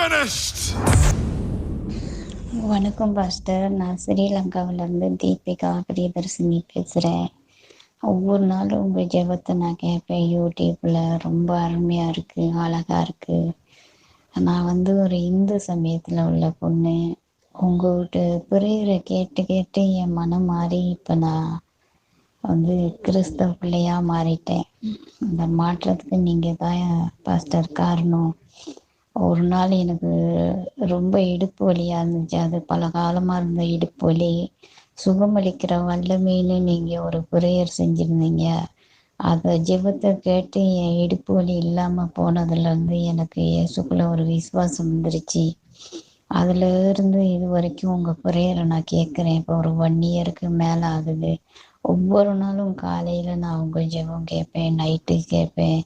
finished! வணக்கம் pastor. நான் ஸ்ரீலங்காவிலேருந்து தீபிகா பிரியதர்சினி பேசுகிறேன் ஒவ்வொரு நாளும் உங்கள் ஜெபத்தை நான் கேட்பேன். யூடியூப்பில் ரொம்ப அருமையாக இருக்குது அழகாக இருக்குது நான் வந்து ஒரு இந்து சமயத்தில் உள்ள பொண்ணு. உங்கள்கிட்ட பிரேயரை கேட்டு கேட்டு என் மனம் மாறி இப்போ நான் வந்து கிறிஸ்தவ பிள்ளையாக மாறிட்டேன். இந்த மாற்றத்துக்கு நீங்கள் தான் பாஸ்டர் காரணம். ஒரு நாள் எனக்கு ரொம்ப இடுப்பு வலியாக இருந்துச்சு. அது பல காலமாக இருந்த இடுப்பு வலி. சுகமளிக்கிற வல்லமைன்னு நீங்கள் ஒரு ப்ரேயர் செஞ்சுருந்தீங்க. அதை ஜெபத்தை கேட்டு என் இடுப்பு வலி இல்லாமல் போனதுலேருந்து எனக்கு இயேசுக்குள்ள ஒரு விசுவாசம் வந்துருச்சு. அதுல இருந்து இது வரைக்கும் உங்கள் ப்ரேயரை நான் கேட்குறேன் இப்போ ஒரு ஒன் இயருக்கு மேலே ஆகுது. ஒவ்வொரு நாளும் காலையில் நான் உங்கள் ஜெபம் கேட்பேன் நைட்டு கேட்பேன்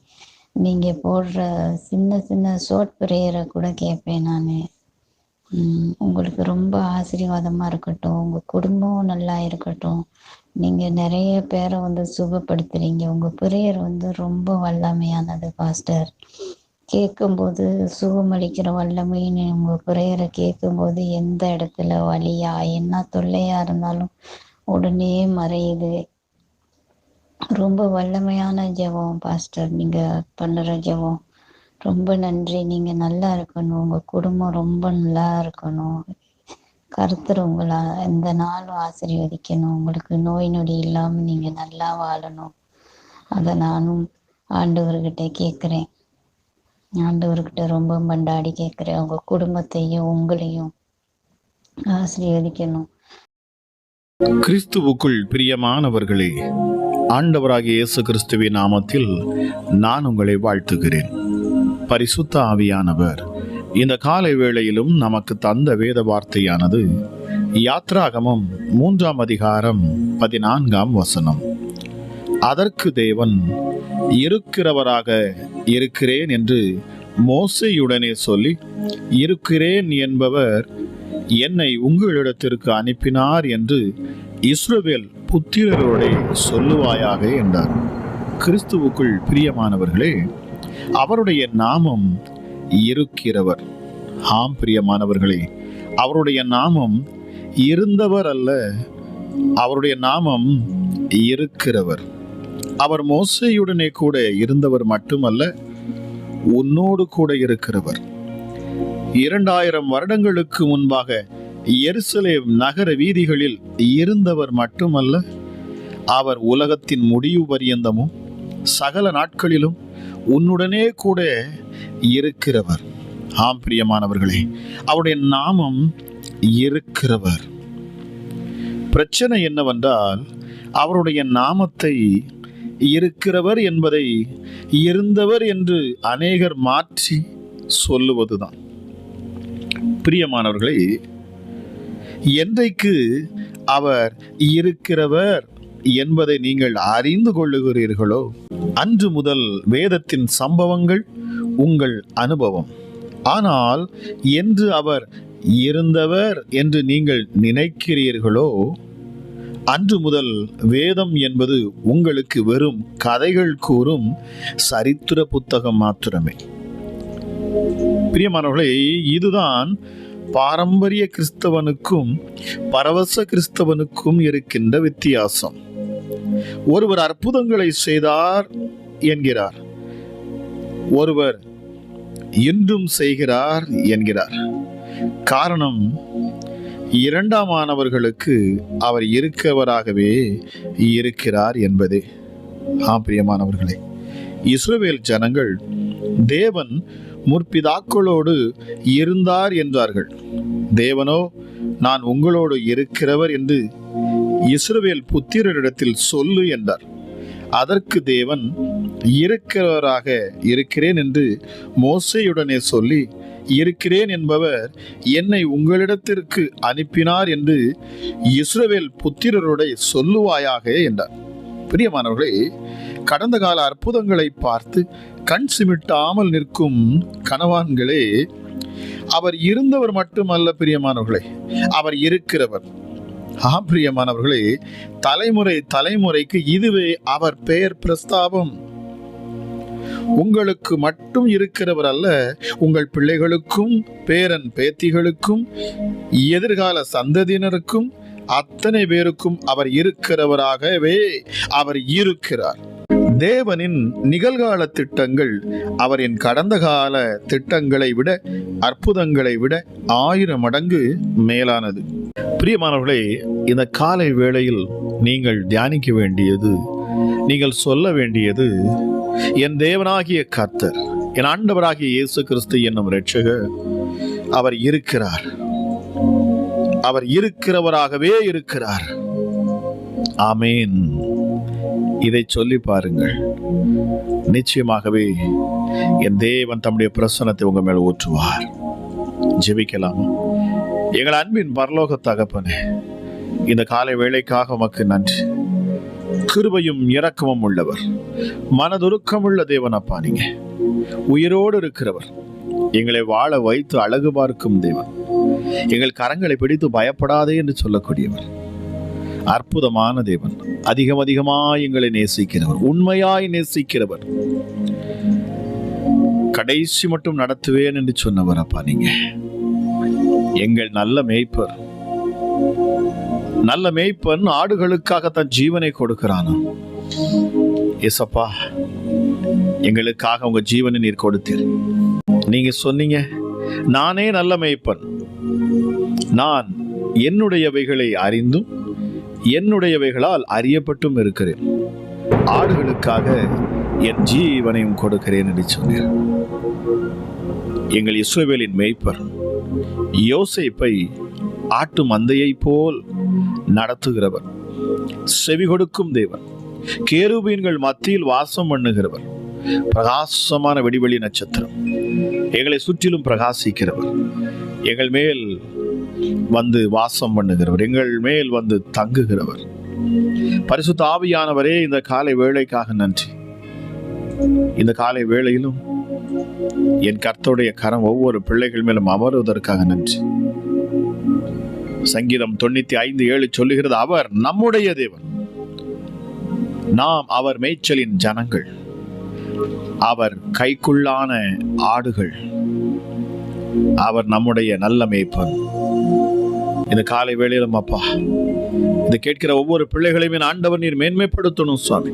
நீங்கள் போடுற சின்ன சின்ன ஷோர்ட் ப்ரேயரை கூட கேட்பேன் நான். உங்களுக்கு ரொம்ப ஆசீர்வாதமாக இருக்கட்டும். உங்கள் குடும்பம் நல்லா இருக்கட்டும். நீங்கள் நிறைய பேரை வந்து சுகப்படுத்துறீங்க. உங்கள் ப்ரேயர் வந்து ரொம்ப வல்லமையானது பாஸ்டர் கேட்கும்போது சுகமளிக்கிற வல்லமைன்னு உங்கள் ப்ரேயரை கேட்கும்போது எந்த இடத்துல வழியா என்ன தொல்லையாக இருந்தாலும் உடனே மறையுது. ரொம்ப வல்லமையான ஜெபம் பாஸ்டர் நீங்கள் பண்ணுற ஜெபம். ரொம்ப நன்றி. நீங்கள் நல்லா இருக்கணும். உங்கள் குடும்பம் ரொம்ப நல்லா இருக்கணும். கருத்தர் உங்களை இந்த நாளும் ஆசீர்வதிக்கணும். உங்களுக்கு நோய் நொடி இல்லாமல் நீங்கள் நல்லா வாழணும். அதை நானும் ஆண்டவர்கிட்ட கேட்குறேன். ஆண்டவர்கிட்ட ரொம்ப மண்டாடி கேட்குறேன். உங்கள் குடும்பத்தையும் உங்களையும் ஆசீர்வதிக்கணும். கிறிஸ்துவுக்குள் பிரியமானவர்களே ஆண்டவராகிய இயேசு கிறிஸ்துவின் நாமத்தில் நான் உங்களை வாழ்த்துகிறேன். பரிசுத்த ஆவியானவர் இந்த காலை வேளையிலும் நமக்கு தந்த வேத வார்த்தையானது யாத்ராகமம் மூன்றாம் அதிகாரம் பதினான்காம் வசனம். அதற்கு தேவன் இருக்கிறவராக இருக்கிறேன் என்று மோசையுடனே சொல்லி இருக்கிறேன் என்பவர் என்னை உங்களிடத்திற்கு அனுப்பினார் என்று இஸ்ரோவேல் புத்திரரோடே சொல்லுவாயாக என்றார். கிறிஸ்துவுக்குள் பிரியமானவர்களே அவருடைய நாமம் இருக்கிறவர். ஆம் பிரியமானவர்களே அவருடைய நாமம் இருந்தவர் அல்ல அவருடைய நாமம் இருக்கிறவர். அவர் மோசையுடனே கூட இருந்தவர் மட்டுமல்ல உன்னோடு கூட இருக்கிறவர். இரண்டாயிரம் வருடங்களுக்கு முன்பாக எருசலேம் நகர வீதிகளில் இருந்தவர் மட்டுமல்ல அவர் உலகத்தின் முடிவு பரியந்தமும் சகல நாட்களிலும் உன்னுடனே கூட இருக்கிறவர். ஆம் பிரியமானவர்களே அவருடைய நாமம் இருக்கிறவர். பிரச்சனை என்னவென்றால் அவருடைய நாமத்தை இருக்கிறவர் என்பதை இருந்தவர் என்று அநேகர் மாற்றி சொல்லுவதுதான். பிரியமானவர்களே என்றைக்கு அவர் இருக்கிறவர் என்பதை நீங்கள் அறிந்து கொள்ளுகிறீர்களோ அன்று முதல் வேதத்தின் சம்பவங்கள் உங்கள் அனுபவம். ஆனால் என்று அவர் இருந்தவர் என்று நீங்கள் நினைக்கிறீர்களோ அன்று முதல் வேதம் என்பது உங்களுக்கு வெறும் கதைகள் கூறும் சரித்திர புத்தகம் மாத்திரமே. பிரியமானவர்களே இதுதான் பாரம்பரிய கிறிஸ்தவனுக்கும் பரவச கிறிஸ்தவனுக்கும் இருக்கின்ற வித்தியாசம். ஒருவர் அற்புதங்களை செய்தார் என்கிறார். ஒருவர் இன்றும் செய்கிறார் என்கிறார். காரணம் இரண்டாமானவர்களுக்கு அவர் இருக்கவராகவே இருக்கிறார் என்பதே. ஆம் பிரியமானவர்களே இஸ்ரவேல் ஜனங்கள் தேவன் முற்பிதாக்களோடு இருந்தார் என்றார்கள். தேவனோ நான் உங்களோடு இருக்கிறவர் என்று இஸ்ரவேல் புத்திரரிடத்தில் சொல்லு என்றார். அதற்கு தேவன் இருக்கிறவராக இருக்கிறேன் என்று மோசையுடனே சொல்லி இருக்கிறேன் என்பவர் என்னை உங்களிடத்திற்கு அனுப்பினார் என்று இஸ்ரவேல் புத்திரருடைய சொல்லுவாயாக என்றார். பிரியமானவர்களே கடந்த கால அற்புதங்களை பார்த்து கண் சிமிட்டாமல் நிற்கும் கணவான்களே அவர் இருந்தவர் மட்டுமல்ல பிரியமானவர்களே அவர் இருக்கிறவர். ஆம் பிரியமானவர்களே தலைமுறை தலைமுறைக்கு இதுவே அவர் பெயர் பிரஸ்தாபம். உங்களுக்கு மட்டும் இருக்கிறவர் அல்ல உங்கள் பிள்ளைகளுக்கும் பேரன் பேத்திகளுக்கும் எதிர்கால சந்ததியினருக்கும் அத்தனை பேருக்கும் அவர் இருக்கிறவராகவே அவர் இருக்கிறார். தேவனின் நிகழ்கால திட்டங்கள் அவரின் கடந்த கால திட்டங்களை விட அற்புதங்களை விட ஆயிரம் மடங்கு மேலானது. பிரியமானவர்களே இந்த காலை வேளையில் நீங்கள் தியானிக்க வேண்டியது நீங்கள் சொல்ல வேண்டியது என் தேவனாகிய கர்த்தர் என் ஆண்டவராகிய இயேசு கிறிஸ்து என்னும் இரட்சகர் அவர் இருக்கிறார். அவர் இருக்கிறவராகவே இருக்கிறார். ஆமேன். இதை சொல்லி பாருங்கள். நிச்சயமாகவே என் தேவன் தம்முடைய பிரசனத்தை உங்க மேல் ஊற்றுவார். ஜெபிக்கலாம்? எங்கள் அன்பின் பரலோக தகப்பனே இந்த காலை வேளைக்காக உமக்கு நன்றி. கிருபையும் இரக்கமும் உள்ளவர். மனதுருக்கமுள்ள தேவன் அப்பா நீங்க. உயிரோடு இருக்கிறவர். எங்களை வாழ வைத்து அழகு பார்க்கும் தேவன். எங்கள் கரங்களை பிடித்து பயப்படாதே என்று சொல்லக்கூடியவர். அற்புதமான தேவன். அதிகம் அதிகமாய் எங்களை நேசிக்கிறவர். உண்மையாய் நேசிக்கிறவர். கடைசி மட்டும் நடத்துவேன் என்று சொன்னவர் அப்பா நீங்க. எங்கள் நல்ல மேய்ப்பர். நல்ல மேய்ப்பன் ஆடுகளுக்காக தன் ஜீவனை கொடுக்கிறானா? ஏசப்பா எங்களுக்காக உங்க ஜீவனை நீர் கொடுத்தீர். நீங்க சொன்னீங்க நானே நல்ல மேய்ப்பன். நான் என்னுடையவைகளை அறிந்தும் என்னுடையவைகளால் அறியப்பட்டும் இருக்கிறேன். ஆடுகளுக்காக என் ஜீவனையும் கொடுக்கிறேன் என்று சொன்னேன். எங்கள் இஸ்ரோவேலின் மேய்ப்பர் யோசைப்பை ஆட்டு மந்தையைப் போல் நடத்துகிறவர் செவி கொடுக்கும் தேவன் கேருபீன்கள் மத்தியில் வாசம் பண்ணுகிறவர் பிரகாசமான வெடிவெளி நட்சத்திரம் எங்களை சுற்றிலும் பிரகாசிக்கிறவர் எங்கள் மேல் வந்து வாசம் பண்ணுகிறவர் எங்கள் மேல் வந்து தங்குகிறவர். பரிசுத்த ஆவியானவரே இந்த காலை வேலைக்காக நன்றி. இந்த காலை வேளையிலும் என் கர்த்தருடைய கரம் ஒவ்வொரு பிள்ளைகள் மேலும் அமருவதற்காக நன்றி. சங்கீதம் தொண்ணூத்தி ஐந்து ஏழு சொல்லுகிறது அவர் நம்முடைய தேவன். நாம் அவர் மேய்ச்சலின் ஜனங்கள். அவர் கைக்குள்ளான ஆடுகள். அவர் நம்முடைய நல்ல மேய்ப்பன் இந்த காலை வேளையிலும் அப்பா இதை கேட்கிற ஒவ்வொரு பிள்ளைகளையும் ஆண்டவர் நீர் மேன்மைப்படுத்தணும் சுவாமி.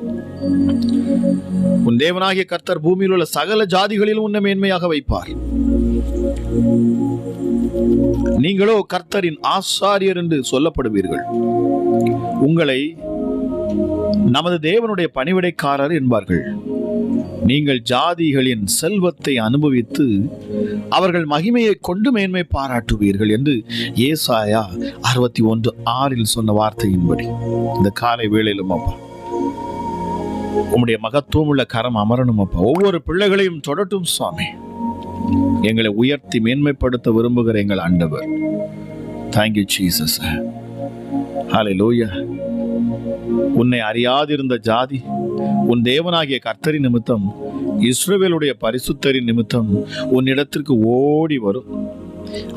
உன் தேவனாகிய கர்த்தர் பூமியில் உள்ள சகல ஜாதிகளிலும் உன்னை மேன்மையாக வைப்பார். நீங்களோ கர்த்தரின் ஆசாரியர் என்று சொல்லப்படுவீர்கள். உங்களை நமது தேவனுடைய பணிவிடைக்காரர் என்பார்கள். நீங்கள் ஜாதிகளின் செல்வத்தை அனுபவித்து அவர்கள் மகிமையை கொண்டு மேன்மை பாராட்டுவீர்கள் என்று ஏசாயா அறுபத்தி ஒன்று ஆறில் சொன்ன வார்த்தையின்படி. இந்த காலை வேளையிலும் அப்பா உம்முடைய மகத்துவம் உள்ள கரம் அமரணும் அப்பா. ஒவ்வொரு பிள்ளைகளையும் தொடட்டும் சுவாமி எங்களை உயர்த்தி மேன்மைப்படுத்த விரும்புகிற எங்கள் ஆண்டவர். தேங்க்யூ ஜீசஸ் லோயா உன்னை அறியாதிருந்த ஜாதி உன் தேவனாகிய கர்த்தரின் நிமித்தம் இஸ்ரவேலுடைய பரிசுத்தரின் நிமித்தம் உன்னிடத்திற்கு ஓடி வரும்.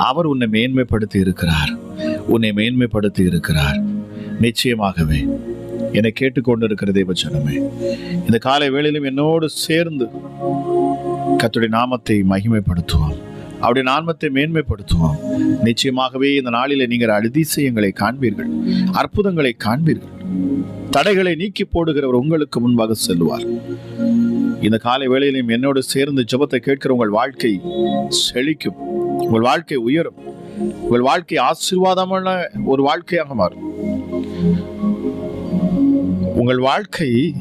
அவர் உன்னை மேன்மைப்படுத்தி இருக்கிறார். உன்னை மேன்மைப்படுத்தி இருக்கிறார். நிச்சயமாகவே என்னை கேட்டுக்கொண்டிருக்கிற தேவச்சனமே இந்த காலை வேளையிலும் என்னோடு சேர்ந்து கத்துடைய நாமத்தை மகிமைப்படுத்துவோம். அவருடைய நாமத்தை மேன்மைப்படுத்துவோம். நிச்சயமாகவே இந்த நாளில் நீங்கள் அதிசயங்களை காண்பீர்கள் அற்புதங்களை காண்பீர்கள். தடைகளை நீக்கி போடுகிறவர் உங்களுக்கு முன்பாக செல்வார் இந்த காலை வேளையிலும் என்னோடு சேர்ந்து ஜபத்தை கேட்கிற உங்கள் வாழ்க்கை செழிக்கும். உங்கள் வாழ்க்கை உயரும். உங்கள் வாழ்க்கை ஆசீர்வாதமான ஒரு வாழ்க்கையாக மாறும். உங்கள் வாழ்க்கை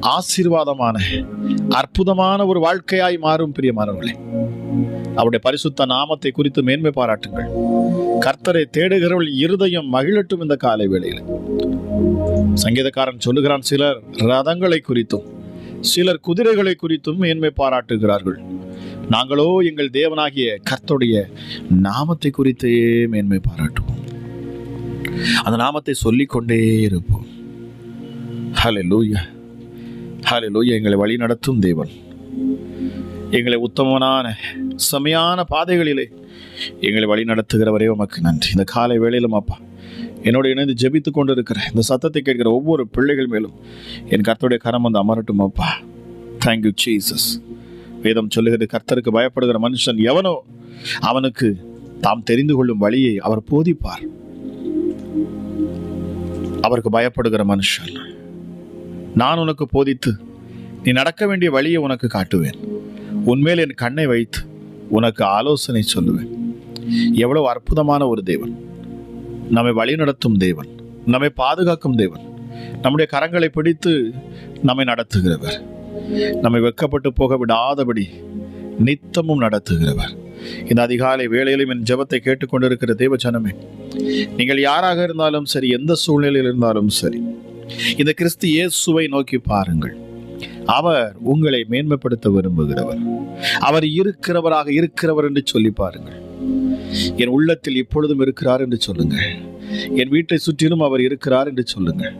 ஆசீர்வாதமான அற்புதமான ஒரு வாழ்க்கையாய் மாறும் பிரியமானவர்களே. அவருடைய பரிசுத்த நாமத்தை குறித்து மேன்மை பாராட்டுங்கள். கர்த்தரை தேடுகிறவள் இருதயம் மகிழட்டும் இந்த காலை வேளையில். சங்கீதக்காரன் சொல்லுகிறான் சிலர் ரதங்களை குறித்தும் சிலர் குதிரைகளை குறித்தும் மேன்மை பாராட்டுகிறார்கள். நாங்களோ எங்கள் தேவனாகிய கர்த்தருடைய நாமத்தை குறித்தே மேன்மை பாராட்டுவோம். அந்த நாமத்தை சொல்லிக்கொண்டே இருப்போம். ஹலே லூயா ஹலே லூயா எங்களை வழி நடத்தும் தேவன். எங்களை உத்தமனான செமையான பாதைகளிலே எங்களை வழி நடத்துகிறவரே உமக்கு நன்றி. இந்த காலை வேளையிலும் அப்பா என்னோட இணைந்து ஜெபித்துக் கொண்டு இருக்கிற இந்த சத்தத்தை கேட்கிற ஒவ்வொரு பிள்ளைகள் மேலும் என் கர்த்தருடைய கரம் வந்து அமரட்டும் அப்பா. தேங்க்யூ ஜீசஸ் வேதம் சொல்லுகிறது கர்த்தருக்கு பயப்படுகிற மனுஷன் எவனோ அவனுக்கு தாம் தெரிந்து கொள்ளும் வழியை அவர் போதிப்பார். அவருக்கு பயப்படுகிற மனுஷன். நான் உனக்கு போதித்து நீ நடக்க வேண்டிய வழியை உனக்கு காட்டுவேன். உன்மேல் என் கண்ணை வைத்து உனக்கு ஆலோசனை சொல்லுவேன். எவ்வளவு அற்புதமான ஒரு தேவன். நம்மை வழிநடத்தும் தேவன் நம்மை பாதுகாக்கும் தேவன் நம்முடைய கரங்களை பிடித்து நம்மை நடத்துகிறவர். நம்மை வெக்கப்பட்டு போக விடாதபடி நித்தமும் நடத்துகிறவர். இந்த அதிகாலை வேளையிலும் என் ஜெபத்தை கேட்டுக்கொண்டிருக்கிற தேவ ஜனமே நீங்கள் யாராக இருந்தாலும் சரி எந்த சூழ்நிலையில் இருந்தாலும் சரி இந்த கிறிஸ்து இயேசுவை நோக்கி பாருங்கள். அவர் உங்களை மேன்மைப்படுத்த விரும்புகிறவர். அவர் இருக்கிறவராக இருக்கிறவர் என்று சொல்லி பாருங்கள். என் உள்ளத்தில் இப்பொழுதும் இருக்கிறார் என்று சொல்லுங்கள். என் வீட்டை சுற்றிலும் அவர் இருக்கிறார் என்று சொல்லுங்கள்.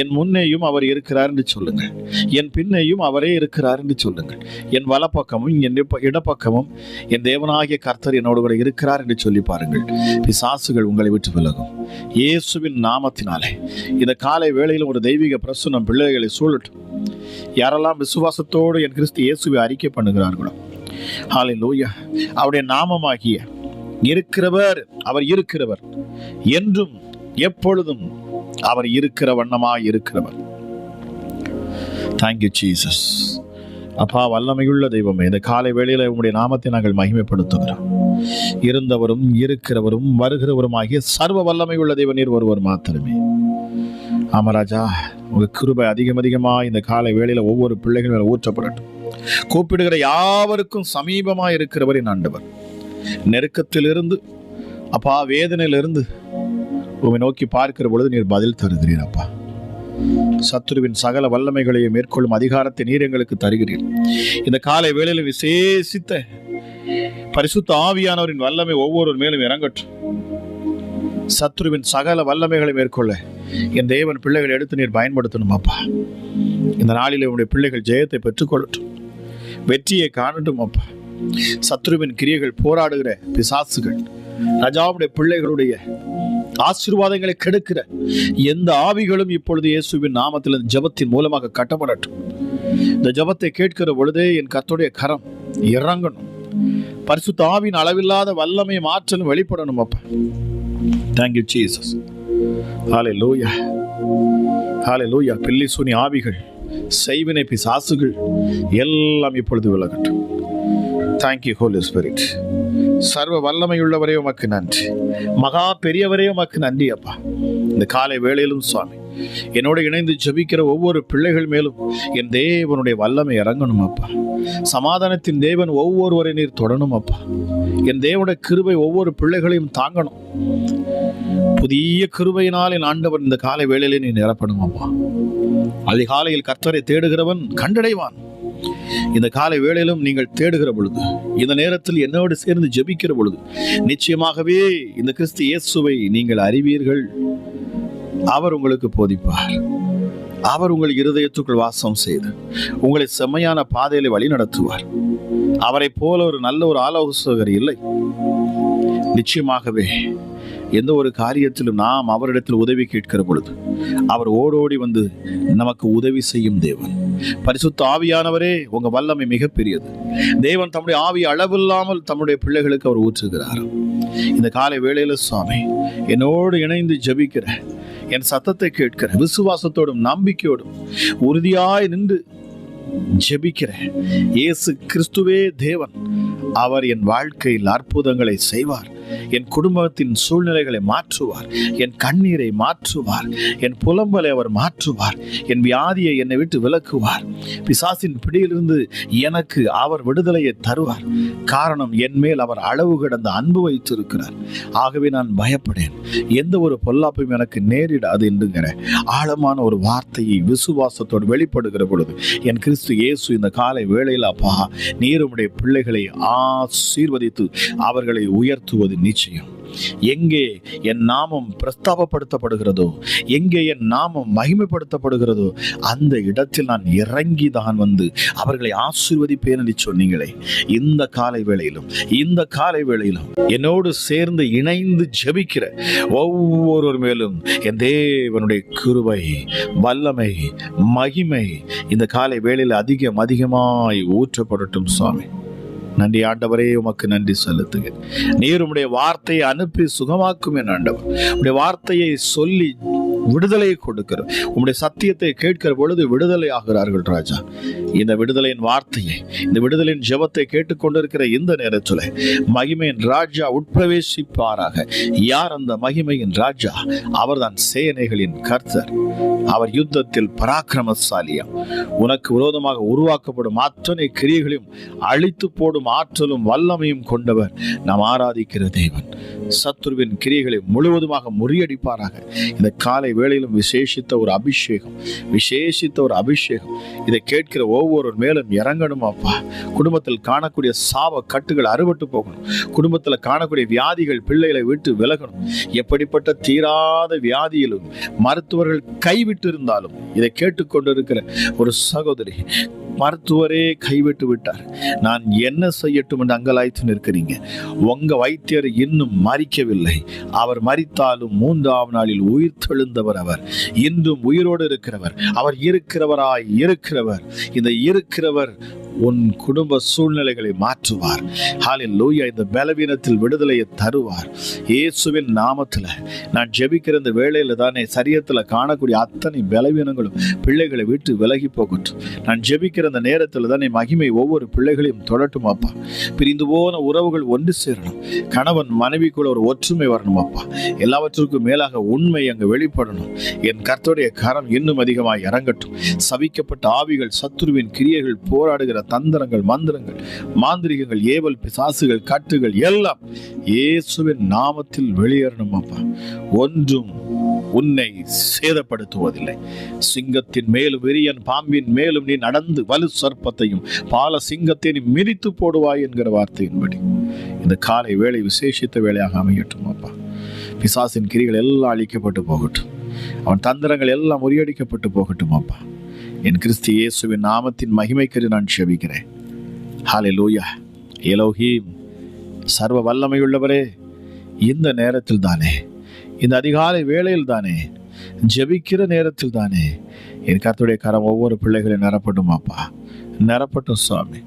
என் முன்னேயும் அவர் இருக்கிறார் என்று சொல்லுங்கள். என் பின்னையும் அவரே இருக்கிறார் என்று சொல்லுங்கள். என் வலப்பக்கமும் என் இடப்பக்கமும் என் தேவனாகிய கர்த்தர் என்னோடு கூட இருக்கிறார் என்று சொல்லி பாருங்கள். பிசாசுகள் உங்களை விட்டு விலகும். இயேசுவின் நாமத்தினாலே. இந்த காலை வேளையில் ஒரு தெய்வீக பிரசுனம் பிள்ளைகளை சூழட்டும். யாரெல்லாம் விசுவாசத்தோடு என் கிறிஸ்து இயேசுவை அறிக்கை பண்ணுகிறார்களோ. ஹalleluya. அவருடைய நாமமாகிய இருக்கிறவர் அவர் இருக்கிறவர். என்றும் எப்பொழுதும் அவர் இருக்கிற வண்ணமாய் இருக்கிறவர். தேங்க்யூ ஜீசஸ் அப்பா வல்லமையுள்ள தெய்வமே இந்த காலை வேளையில் உங்களுடைய நாமத்தை நாங்கள் மகிமைப்படுத்துகிறோம். இருந்தவரும் இருக்கிறவரும் வருகிறவரும் ஆகிய சர்வ வல்லமையுள்ள தெய்வ நீர் ஒருவர் மாத்திரமே. ஆமராஜா உங்கள் கிருபை அதிகம் அதிகமா இந்த காலை வேளையில் ஒவ்வொரு பிள்ளைகள் மேல ஊற்றப்படட்டும். கூப்பிடுகிற யாவருக்கும் சமீபமா இருக்கிறவர் என் ஆண்டவர். நெருக்கத்திலிருந்து அப்பா வேதனையிலிருந்து உன்னை நோக்கி பார்க்கிற பொழுது நீர் பதில் தருகிறீர் அப்பா. சத்துருவின் சகல வல்லமைகளையும் மேற்கொள்ளும் அதிகாரத்தை நீர் எங்களுக்கு தருகிறீர். இந்த காலை வேளையில் விசேஷித்த பரிசுத்த ஆவியானவரின் வல்லமை ஒவ்வொருவர் மேலும் இறங்கட்டும். சத்ருவின் சகல வல்லமைகளை மேற்கொள்ள என் தேவன் பிள்ளைகளை எடுத்து நீர் பயன்படுத்தணும் அப்பா. இந்த நாளில் உங்களுடைய பிள்ளைகள் ஜெயத்தை பெற்றுக்கொள்ளட்டும். வெற்றியை காணட்டும் அப்பா. சத்ருவின் கிரியைகள் போராடுகிற பிசாசுகள் ராஜாவுடைய பிள்ளைகளுடைய ஆசீர்வாதங்களை கெடுக்கிற எந்த ஆவிகளும் இப்பொழுது இயேசுவின் நாமத்தில் ஜபத்தின் ஜெபத்தின் மூலமாக கட்டப்படட்டும். இந்த ஜெபத்தை கேட்கிற பொழுதே என் கத்துடைய கரம் இறங்கணும். பரிசுத்த ஆவின் அளவில்லாத வல்லமை மாற்றலும் வெளிப்படணும் அப்ப. தேங்க்யூ ஜீசஸ் ஹாலே லூயா ஹாலே லூயா பில்லி சுனி ஆவிகள் செய்வினை பிசாசுகள் எல்லாம் இப்பொழுது விலகட்டும். தேங்க்யூ ஹோலி ஸ்பிரிட் சர்வ வல்லமையுள்ளவரே உமக்கு நன்றி. மகா பெரியவரே உமக்கு நன்றி அப்பா. இந்த காலை வேளையிலும் சுவாமி என்னோடு இணைந்து ஜபிக்கிற ஒவ்வொரு பிள்ளைகள் மேலும் என் தேவனுடைய வல்லமை இறங்கணும் அப்பா. சமாதானத்தின் தேவன் ஒவ்வொருவரை நீர் தொடணும் அப்பா. என் தேவனுடைய கிருபை ஒவ்வொரு பிள்ளைகளையும் தாங்கணும். புதிய கிருபையினால் என் ஆண்டவன் இந்த காலை வேளையிலே நீ நிரப்பணும் அப்பா. அதிகாலையில் கர்த்தரை தேடுகிறவன் கண்டடைவான். இந்த காலை வேளையிலும் நீங்கள் தேடுகிற பொழுது இந்த நேரத்தில் என்னோடு சேர்ந்து ஜெபிக்கிற பொழுது நிச்சயமாகவே இந்த கிறிஸ்து இயேசுவை நீங்கள் அறிவீர்கள். அவர் உங்களுக்கு போதிப்பார். அவர் உங்கள் இருதயத்துக்குள் வாசம் செய்து உங்களை செம்மையான பாதையில வழி நடத்துவார். அவரைப் போல ஒரு நல்ல ஒரு ஆலோசகர் இல்லை. நிச்சயமாகவே எந்த ஒரு காரியத்திலும் நாம் அவரிடத்தில் உதவி கேட்கிற பொழுது அவர் ஓடோடி வந்து நமக்கு உதவி செய்யும் தேவன். பரிசுத்த ஆவியானவரே உங்க வல்லமை மிகப்பெரியது தேவன் தம்முடைய ஆவி அளவில்லாமல் தம்முடைய பிள்ளைகளுக்கு அவர் ஊற்றுகிறார். இந்த காலை வேளையில சுவாமி என்னோடு இணைந்து ஜெபிக்கிற என் சத்தத்தை கேட்கிற விசுவாசத்தோடும் நம்பிக்கையோடும் உறுதியாய் நின்று ஜெபிக்கிறேன். இயேசு கிறிஸ்துவே தேவன் அவர் என் வாழ்க்கையில் அற்புதங்களை செய்வார். என் குடும்பத்தின் சூழ்நிலைகளை மாற்றுவார். என் கண்ணீரை மாற்றுவார். என் புலம்பலை அவர் மாற்றுவார். என் வியாதியை என்னை விட்டு விலக்குவார். பிசாசின் பிடியிலிருந்து எனக்கு அவர் விடுதலையை தருவார். காரணம் என் மேல் அவர் அளவு கடந்த அன்பு வைத்திருக்கிறார். ஆகவே நான் பயப்படேன். எந்த ஒரு பொல்லாப்பையும் எனக்கு நேரிடாது என்றுங்கிற ஆழமான ஒரு வார்த்தையை விசுவாசத்தோடு வெளிப்படுகிற பொழுது என் கிறிஸ்து இயேசு இந்த காலை வேளையில் அப்பா நீருமுடைய பிள்ளைகளை ஆசீர்வதித்து அவர்களை உயர்த்துவது நிச்சயம். எங்கே என் நாமம் பிரஸ்தாபப்படுத்தப்படுகிறதோ எங்கே என் நாமம் மகிமைப்படுத்தப்படுகிறதோ அந்த இடத்தில் நான் இறங்கி தான் வந்து அவர்களை ஆசீர்வதிப்பேன் என்று சொன்னீங்களே. இந்த காலை வேளையிலும் இந்த காலை வேளையிலும் என்னோடு சேர்ந்து இணைந்து ஜெபிக்கிற ஒவ்வொருவர் மேலும் என் தேவனுடைய கிருபை வல்லமை மகிமை இந்த காலை வேளையில் அதிகம் அதிகமாய் ஊற்றப்படட்டும் சுவாமி. நன்றி ஆண்டவரே உமக்கு நன்றி செலுத்துகிறேன். நீர் உம்முடைய வார்த்தையை அனுப்பி சுகமாக்கும் என் ஆண்டவர். உடைய வார்த்தையை சொல்லி விடுதலையை கொடுக்கிற உங்களுடைய சத்தியத்தை கேட்கிற பொழுது விடுதலை ஆகிறார்கள் ராஜா. இந்த விடுதலையின் வார்த்தையை இந்த விடுதலையின் ஜெபத்தை கேட்டுக்கொண்டிருக்கிற இந்த நேரத்தில் மகிமையின் ராஜா உட்பிரவேசிப்பாராக. யார் அந்த மகிமையின் ராஜா? அவர்தான் சேனைகளின் கர்த்தர். அவர் யுத்தத்தில் பராக்கிரமசாலியா உனக்கு விரோதமாக உருவாக்கப்படும் அத்தனை கிரியைகளையும் அழித்து போடும் ஆற்றலும் வல்லமையும் கொண்டவர் நாம் ஆராதிக்கிற தேவன். சத்துருவின் கிரியைகளை முழுவதுமாக முறியடிப்பாராக. இந்த காலை வேளையிலும் விசேஷித்த ஒரு அபிஷேகம் விசேஷித்த ஒரு அபிஷேகம். இதை கேட்கிற ஒவ்வொருவர் மேலும் இறங்கணும் அப்பா. குடும்பத்தில் காணக்கூடிய சாப கட்டுகள் அறுபட்டு போகணும். குடும்பத்தில் காணக்கூடிய வியாதிகள் பிள்ளைகளை விட்டு விலகணும். எப்படிப்பட்ட தீராத வியாதியிலும் மருத்துவர்கள் கைவிட்டு இருந்தாலும் இதை கேட்டுக்கொண்டிருக்கிற ஒரு சகோதரி மருத்துவரே கைவிட்டு விட்டார். நான் என்ன செய்யட்டும் என்று அங்கலாய்த்து நிற்கிறீங்க. உங்க வைத்தியர் இன்னும் மறிக்கவில்லை அவர் மறித்தாலும் மூன்றாம் நாளில் உயிர் தெழுந்தவர் அவர். இன்றும் உயிரோடு இருக்கிறவர். அவர் இருக்கிறவராய் இருக்கிறவர். இந்த இருக்கிறவர் உன் குடும்ப சூழ்நிலைகளை மாற்றுவார். ஹாலில் லூயா இந்த பலவீனத்தில் விடுதலையை தருவார். இயேசுவின் நாமத்தில் நான் ஜெபிக்கிற இந்த வேலையில் தானே சரியத்தில் காணக்கூடிய அத்தனை பலவீனங்களும் பிள்ளைகளை விட்டு விலகி போகட்டும். நான் ஜெபிக்கிற அந்த நேரத்தில் தானே மகிமை ஒவ்வொரு பிள்ளைகளையும் தொடட்டும் அப்பா. பிரிந்து போன உறவுகள் ஒன்று சேரணும். கணவன் மனைவிக்குள்ள ஒரு ஒற்றுமை வரணும் அப்பா. எல்லாவற்றுக்கும் மேலாக உண்மை அங்கு வெளிப்படணும். என் கர்த்தருடைய கரம் இன்னும் அதிகமாக இறங்கட்டும். சபிக்கப்பட்ட ஆவிகள் சத்துருவின் கிரியைகள் போராடுகிற தந்திரங்கள் மந்திரங்கள் மாந்திரிகங்கள் ஏவல் பிசாசுகள் கட்டுகள் எல்லாம் இயேசுவின் நாமத்தில் வெளியேறணும் அப்பா. ஒன்றும் உன்னை சேதப்படுத்துவதில்லை. சிங்கத்தின் மேலும் விரியன் பாம்பின் மேலும் நீ நடந்து வலு சர்ப்பத்தையும் பால சிங்கத்தை நீ மிதித்து போடுவாய் என்கிற வார்த்தையின்படி. இந்த காலை வேலை விசேஷித்த வேலையாக அமையட்டும் அப்பா. பிசாசின் கிரிகள் எல்லாம் அழிக்கப்பட்டு போகட்டும். அவன் தந்திரங்கள் எல்லாம் முறியடிக்கப்பட்டு போகட்டும் அப்பா. என் கிறிஸ்து இயேசுவின் நாமத்தின் மகிமைக்கரு நான் செபிக்கிறேன். ஹாலே லூயா எலோஹீம் சர்வ வல்லமையுள்ளவரே இந்த நேரத்தில் தானே இந்த அதிகாலை வேளையில் தானே ஜெபிக்கிற நேரத்தில் தானே என் கருத்துடைய கரம் ஒவ்வொரு பிள்ளைகளையும் நிரப்பட்டும் அப்பா. நிரப்பட்டும் சுவாமி.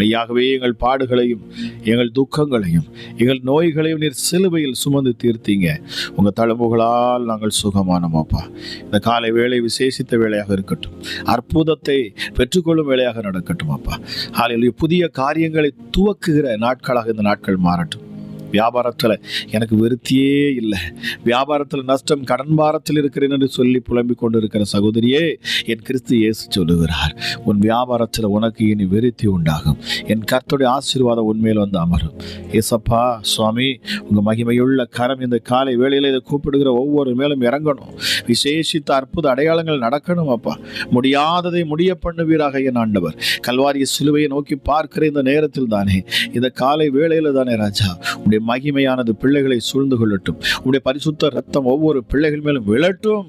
ஐயாகவே எங்கள் பாடுகளையும் எங்கள் துக்கங்களையும் எங்கள் நோய்களையும் நீர் சிலுவையில் சுமந்து தீர்த்தீங்க. உங்கள் தழும்புகளால் நாங்கள் சுகமானமாப்பா. இந்த காலை வேலை விசேஷித்த வேலையாக இருக்கட்டும். அற்புதத்தை பெற்றுக்கொள்ளும் வேலையாக நடக்கட்டும் அப்பா ஆலையில் புதிய காரியங்களை துவக்குகிற நாட்களாக இந்த நாட்கள் மாறட்டும். வியாபாரத்தில் எனக்கு வெறுத்தியே இல்லை. வியாபாரத்தில் நஷ்டம் கடன் பாரத்தில் இருக்கிறேன் என்று சொல்லி புலம்பிக் கொண்டிருக்கிற சகோதரியே என் கிறிஸ்து இயேசு சொல்லுகிறார் உன் வியாபாரத்தில் உனக்கு இனி விருத்தி உண்டாகும். என் கர்த்தருடைய ஆசீர்வாதம் உண்மையில் வந்து அமரும். ஏசப்பா சுவாமி உங்கள் மகிமையுள்ள கரம் இந்த காலை வேளையில் இதை கூப்பிடுகிற ஒவ்வொரு மேலும் இறங்கணும். விசேஷித்த அற்புத அடையாளங்கள் நடக்கணும் அப்பா. முடியாததை முடிய பண்ணுவீராக என் ஆண்டவர். கல்வாரிய சிலுவையை நோக்கி பார்க்கிற இந்த நேரத்தில் தானே இந்த காலை வேளையில் தானே ராஜா உடைய மகிமையானது பிள்ளைகளை சூழ்ந்து கொள்ளட்டும். உடைய பரிசுத்த ரத்தம் ஒவ்வொரு பிள்ளைகள் மேலும் விழட்டும்.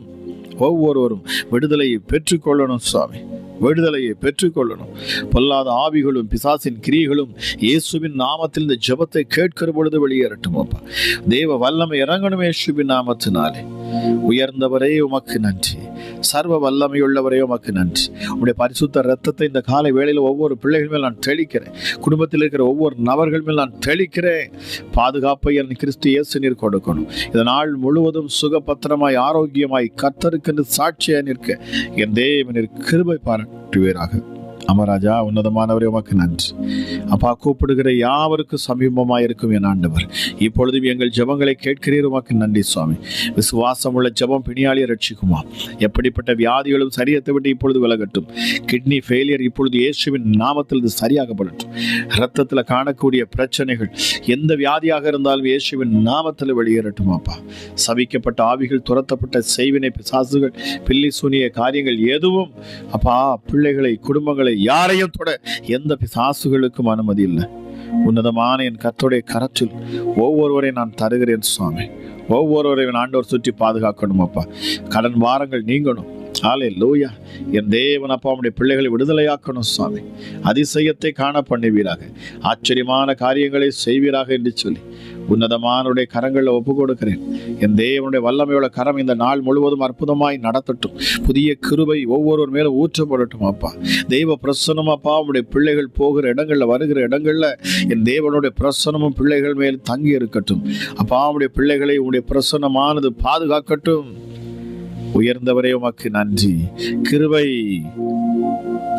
ஒவ்வொருவரும் விடுதலையை பெற்றுக்கொள்ளணும் சுவாமி. விடுதலையை பெற்றுக்கொள்ளணும். பொல்லாத ஆவிகளும் பிசாசின் கிரியைகளும் இயேசுவின் நாமத்தில் இந்த ஜபத்தை கேட்கிற பொழுது வெளியேறட்டும் அப்பா. தேவ வல்லமை இறங்கணும் இயேசுவின் நாமத்தினாலே. உயர்ந்தவரே உமக்கு நன்றி. சர்வ வல்லமையுள்ளவரே உமக்கு நன்றி. உடைய பரிசுத்த ரத்தத்தை இந்த காலை வேளையில் ஒவ்வொரு பிள்ளைகள் மேல் நான் தெளிக்கிறேன். குடும்பத்தில் இருக்கிற ஒவ்வொரு நபர்கள் மேல் நான் தெளிக்கிறேன். பாதுகாப்பை என் கிறிஸ்து இயேசு நீர் கொடுக்கணும். இந்த நாள் முழுவதும் சுகபத்திரமாய் ஆரோக்கியமாய் கர்த்தருக்கென்று சாட்சியாக நிற்க. என் தேவனின் கிருபை பாராட்டுவீராக அமராஜா உன்னதமானவரே உமக்கு நன்றி. அப்பா கூப்பிடுகிற யாவருக்கு சமீபமாக இருக்கும் என் ஆண்டவர். இப்பொழுதும் எங்கள் ஜெபங்களை கேட்கிறீர் உமக்கு நன்றி சுவாமி. விசுவாசம் உள்ள ஜெபம் பிணியாளியை ரட்சிக்குமா? எப்படிப்பட்ட வியாதிகளும் சரியத்தை விட்டு இப்பொழுது விலகட்டும். கிட்னி ஃபெயிலியர் இப்பொழுது இயேசுவின் நாமத்தில் இது சரியாகப்படட்டும். ரத்தத்தில் காணக்கூடிய பிரச்சனைகள் எந்த வியாதியாக இருந்தாலும் இயேசுவின் நாமத்தில் வெளியேறட்டும் அப்பா. சபிக்கப்பட்ட ஆவிகள் துரத்தப்பட்ட செய்வினை பிசாசுகள் பில்லி சூனிய காரியங்கள் எதுவும் அப்பா பிள்ளைகளை குடும்பங்களை யாரையும் தொட எந்த பிசாசுகளுக்கும் அனுமதி இல்லை. உன்னதமான என் கர்த்தருடைய கரத்தில் ஒவ்வொருவரையும் நான் தருகிறேன் சுவாமி. ஒவ்வொருவரையும் ஆண்டவர் சுற்றி பாதுகாக்கணும் அப்பா. கடன் வாரங்கள் நீங்கணும். ஆலே லூயா என் தேவன் அப்பா உடைய பிள்ளைகளை விடுதலையாக்கணும் சுவாமி. அதிசயத்தை காண பண்ணுவீராக. ஆச்சரியமான காரியங்களை செய்வீராக என்று சொல்லி. உன்னதமானுடைய கரங்களில் ஒப்பு கொடுக்கிறேன் என் தேவனுடைய வல்லமையோட கரம் இந்த நாள் முழுவதும் அற்புதமாய் நடத்தட்டும். புதிய கிருபை ஒவ்வொருவர் மேலும் ஊற்றப்படட்டும் அப்பா. தெய்வ பிரசனம் அப்பா. உடைய பிள்ளைகள் போகிற இடங்களில் வருகிற இடங்களில் என் தேவனுடைய பிரசனமும் பிள்ளைகள் மேல் தங்கி இருக்கட்டும் அப்பா உடைய பிள்ளைகளை உடைய பிரசன்னமானது பாதுகாக்கட்டும். உயர்ந்தவரே உமக்கு நன்றி. கிருபை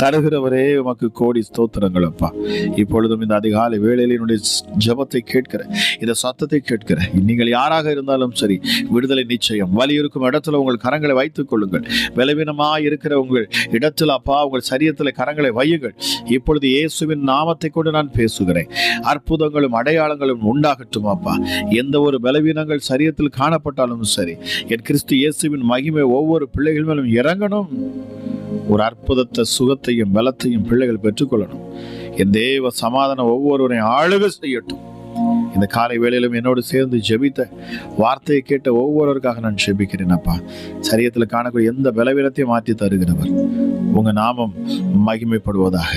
தருகிறவரே உமக்கு கோடி ஸ்தோத்திரங்கள் அப்பா. இப்பொழுதும் இந்த அதிகாலை வேளையில் என்னுடைய ஜபத்தை கேட்கிற இந்த சத்தத்தை கேட்கிற நீங்கள் யாராக இருந்தாலும் சரி விடுதலை நிச்சயம். வலி இருக்கும் இடத்துல உங்கள் கரங்களை வைத்துக் கொள்ளுங்கள். பலவீனமாய் இருக்கிற உங்கள் இடத்துல அப்பா உங்கள் சரியத்தில் கரங்களை வையுங்கள். இப்பொழுது இயேசுவின் நாமத்தை கொண்டு நான் பேசுகிறேன். அற்புதங்களும் அடையாளங்களும் உண்டாகட்டும் அப்பா. எந்த ஒரு பலவீனங்கள் சரியத்தில் காணப்பட்டாலும் சரி என் கிறிஸ்து இயேசுவின் மகிமை ஒவ்வொரு பிள்ளைகள் மேலும் இறங்கணும். ஒரு அற்புதத்தை சுகத்தையும் பலத்தையும் பிள்ளைகள் பெற்றுக்கொள்ளணும். என் தேவ சமாதானம் ஒவ்வொருவரையும் ஆளுக செய்யட்டும். இந்த காலை வேளையிலும் என்னோடு சேர்ந்து ஜெபித்த வார்த்தையை கேட்ட ஒவ்வொருவருக்காக நான் ஜெபிக்கிறேன் அப்பா. சரியத்தில் காணக்கூடிய எந்த பலவீனத்தையும் மாற்றி தருகிறவர். உங்கள் நாமம் மகிமைப்படுவதாக.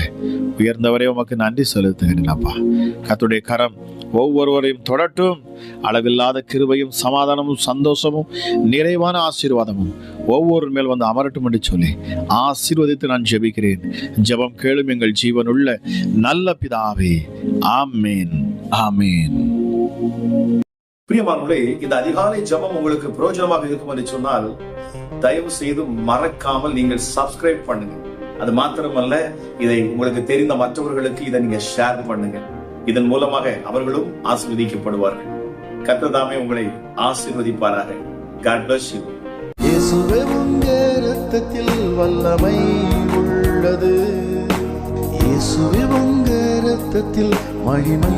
உயர்ந்தவரே உமக்கு நன்றி செலுத்துகிறேன் அப்பா. கத்துடைய கரம் ஒவ்வொருவரையும் தொடட்டும். அளவில்லாத கிருபையும் சமாதானமும் சந்தோஷமும் நிறைவான ஆசீர்வாதமும் ஒவ்வொரு மேல் வந்து அமரட்டும் என்று சொல்லி ஆசீர்வதித்து நான் ஜெபிக்கிறேன். ஜெபம் கேளும் எங்கள் ஜீவனுள்ள நல்ல பிதாவே. ஆமேன். ஆமேன். பிரியமானவர்களே இந்த அதிகாலை ஜபம் உங்களுக்கு பிரயோஜனமாக இருக்கும் என்று சொன்னால் தயவு செய்து மறக்காமல் நீங்கள் சப்ஸ்கிரைப் பண்ணுங்க. அது மாத்திரமல்ல இதை உங்களுக்கு தெரிந்த மற்றவர்களுக்கு இதை நீங்க ஷேர் பண்ணுங்க. இதன் மூலமாக அவர்களும் ஆசீர்வதிக்கப்படுவார்கள். கர்த்ததாமே உங்களை ஆசீர்வதிப்பாராக. காட் பிளஸ் யூ ரத்தத்தில் வல்லமை உள்ளது. இயேசுவே உங்க ரத்தத்தில் மகிமை